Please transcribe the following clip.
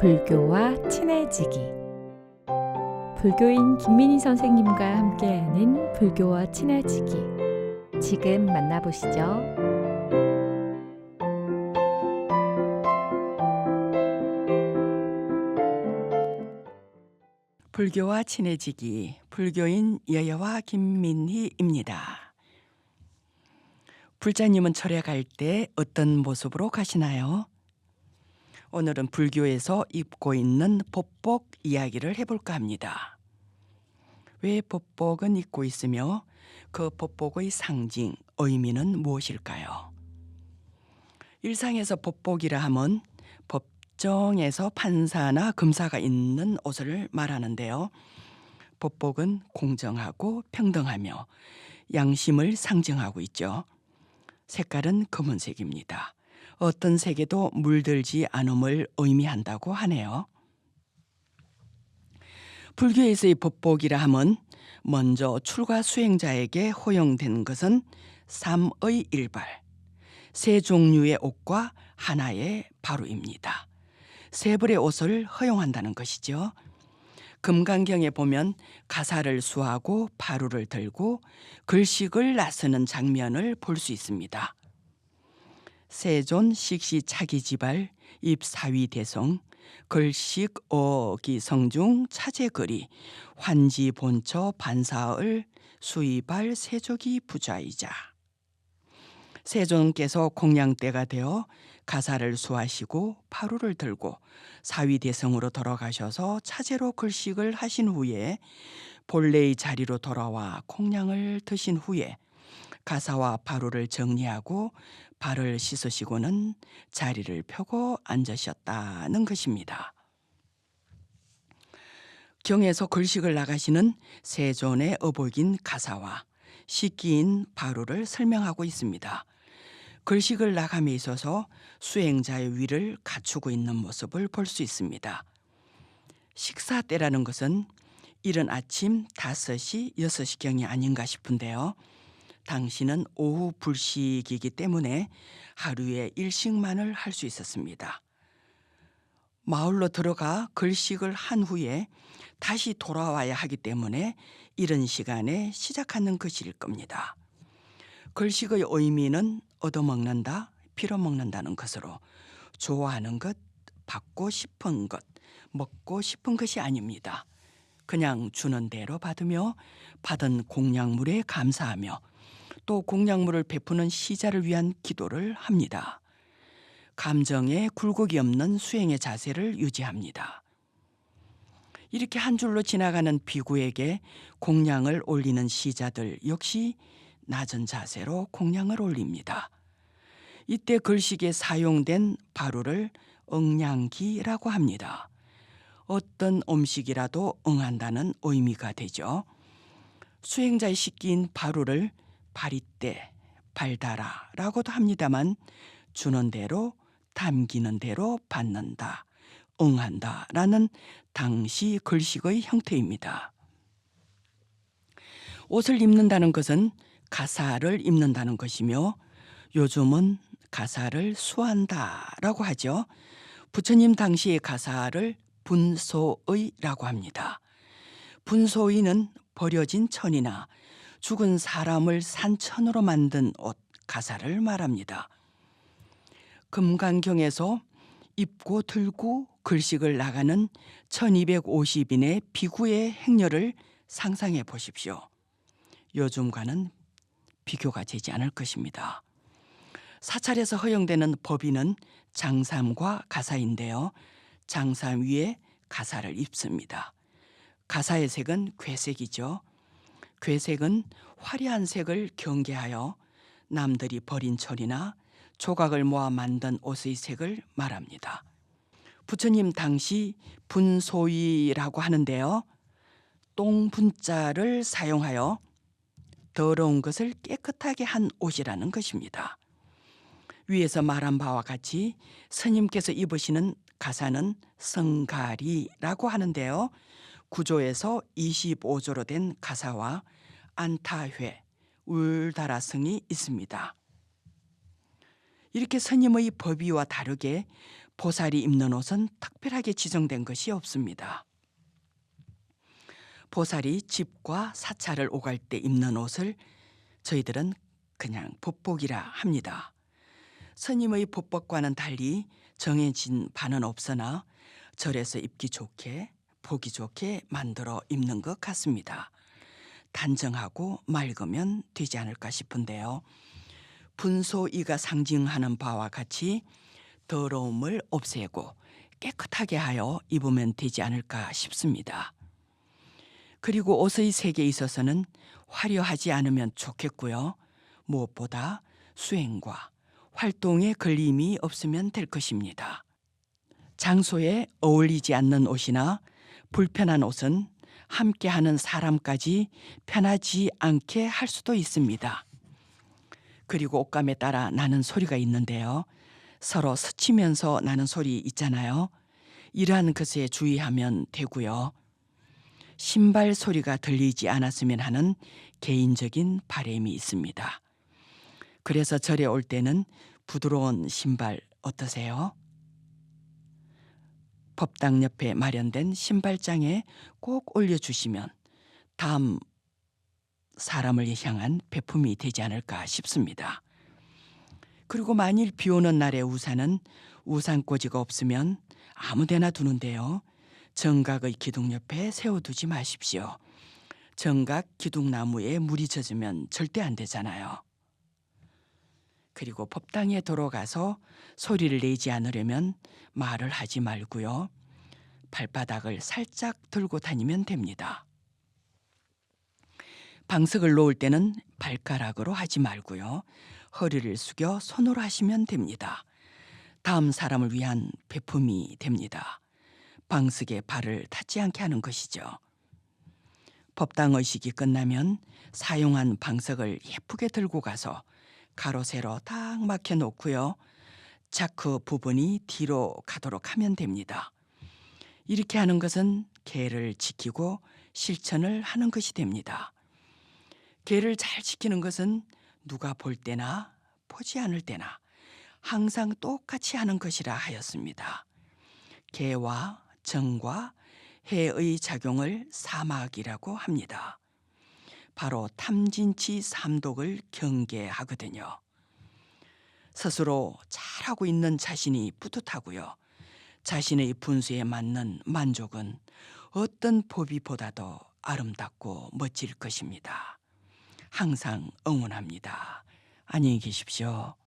불교와 친해지기 불교인 김민희 선생님과 함께하는 불교와 친해지기 지금 만나보시죠. 불교와 친해지기 불교인 여여와 김민희입니다. 불자님은 절에 갈 때 어떤 모습으로 가시나요? 오늘은 불교에서 입고 있는 법복 이야기를 해볼까 합니다. 왜 법복은 입고 있으며 그 법복의 상징, 의미는 무엇일까요? 일상에서 법복이라 함은 법정에서 판사나 검사가 있는 옷을 말하는데요. 법복은 공정하고 평등하며 양심을 상징하고 있죠. 색깔은 검은색입니다. 어떤 색에도 물들지 않음을 의미한다고 하네요. 불교에서의 법복이라 함은 먼저 출가 수행자에게 허용된 것은 삼의 일발, 세 종류의 옷과 하나의 바루입니다. 세 벌의 옷을 허용한다는 것이죠. 금강경에 보면 가사를 수하고 바루를 들고 글식을 나서는 장면을 볼 수 있습니다. 세존 식시 차기 지발 입사위 대성 글식 어기 성중 차제거리 환지 본처 반사을 수이발 세족이 부자이자. 세존께서 공양대가 되어 가사를 수하시고 파루를 들고 사위 대성으로 돌아가셔서 차제로 글식을 하신 후에 본래의 자리로 돌아와 콩량을 드신 후에 가사와 바루를 정리하고 발을 씻으시고는 자리를 펴고 앉으셨다는 것입니다. 경에서 글식을 나가시는 세존의 어복인 가사와 식기인 바루를 설명하고 있습니다. 글식을 나감에 있어서 수행자의 위를 갖추고 있는 모습을 볼 수 있습니다. 식사 때라는 것은 이른 아침 5시, 6시경이 아닌가 싶은데요. 당신은 오후 불식이기 때문에 하루에 일식만을 할 수 있었습니다. 마을로 들어가 글식을 한 후에 다시 돌아와야 하기 때문에 이른 시간에 시작하는 것일 겁니다. 글식의 의미는 얻어먹는다, 빌어먹는다는 것으로 좋아하는 것, 받고 싶은 것, 먹고 싶은 것이 아닙니다. 그냥 주는 대로 받으며 받은 공양물에 감사하며 또 공양물을 베푸는 시자를 위한 기도를 합니다. 감정에 굴곡이 없는 수행의 자세를 유지합니다. 이렇게 한 줄로 지나가는 비구에게 공양을 올리는 시자들 역시 낮은 자세로 공양을 올립니다. 이때 글식에 사용된 바루를 응량기라고 합니다. 어떤 음식이라도 응한다는 의미가 되죠. 수행자의 식기인 바루를 바리떼, 발다라라고도 합니다만 주는 대로 담기는 대로 받는다, 응한다라는 당시 글식의 형태입니다. 옷을 입는다는 것은 가사를 입는다는 것이며 요즘은 가사를 수한다라고 하죠. 부처님 당시의 가사를 분소의라고 합니다. 분소의는 버려진 천이나 죽은 사람을 산천으로 만든 옷 가사를 말합니다. 금강경에서 입고 들고 글식을 나가는 1250인의 비구의 행렬을 상상해 보십시오. 요즘과는 비교가 되지 않을 것입니다. 사찰에서 허용되는 법인은 장삼과 가사인데요. 장삼 위에 가사를 입습니다. 가사의 색은 괴색이죠. 괴색은 화려한 색을 경계하여 남들이 버린 철이나 조각을 모아 만든 옷의 색을 말합니다. 부처님 당시 분소이라고 하는데요. 똥분자를 사용하여 더러운 것을 깨끗하게 한 옷이라는 것입니다. 위에서 말한 바와 같이 스님께서 입으시는 가사는 성가리라고 하는데요. 구조에서 25조로 된 가사와 안타회, 울다라성이 있습니다. 이렇게 스님의 법위와 다르게 보살이 입는 옷은 특별하게 지정된 것이 없습니다. 보살이 집과 사찰을 오갈 때 입는 옷을 저희들은 그냥 법복이라 합니다. 스님의 법복과는 달리 정해진 바는 없으나 절에서 입기 좋게 보기 좋게 만들어 입는 것 같습니다. 단정하고 맑으면 되지 않을까 싶은데요. 분소이가 상징하는 바와 같이 더러움을 없애고 깨끗하게 하여 입으면 되지 않을까 싶습니다. 그리고 옷의 색에 있어서는 화려하지 않으면 좋겠고요. 무엇보다 수행과 활동에 걸림이 없으면 될 것입니다. 장소에 어울리지 않는 옷이나 불편한 옷은 함께하는 사람까지 편하지 않게 할 수도 있습니다. 그리고 옷감에 따라 나는 소리가 있는데요. 서로 스치면서 나는 소리 있잖아요. 이러한 것에 주의하면 되고요. 신발 소리가 들리지 않았으면 하는 개인적인 바램이 있습니다. 그래서 절에 올 때는 부드러운 신발 어떠세요? 법당 옆에 마련된 신발장에 꼭 올려주시면 다음 사람을 향한 배품이 되지 않을까 싶습니다. 그리고 만일 비 오는 날에 우산은 우산꽂이가 없으면 아무데나 두는데요. 정각의 기둥 옆에 세워두지 마십시오. 정각 기둥나무에 물이 젖으면 절대 안 되잖아요. 그리고 법당에 들어가서 소리를 내지 않으려면 말을 하지 말고요. 발바닥을 살짝 들고 다니면 됩니다. 방석을 놓을 때는 발가락으로 하지 말고요. 허리를 숙여 손으로 하시면 됩니다. 다음 사람을 위한 배품이 됩니다. 방석에 발을 닿지 않게 하는 것이죠. 법당 의식이 끝나면 사용한 방석을 예쁘게 들고 가서 가로 세로 딱 막혀 놓고요. 자크 부분이 뒤로 가도록 하면 됩니다. 이렇게 하는 것은 개를 지키고 실천을 하는 것이 됩니다. 개를 잘 지키는 것은 누가 볼 때나 보지 않을 때나 항상 똑같이 하는 것이라 하였습니다. 개와 정과 해의 작용을 사막이라고 합니다. 바로 탐진치 삼독을 경계하거든요. 스스로 잘하고 있는 자신이 뿌듯하고요. 자신의 분수에 맞는 만족은 어떤 법이보다도 아름답고 멋질 것입니다. 항상 응원합니다. 안녕히 계십시오.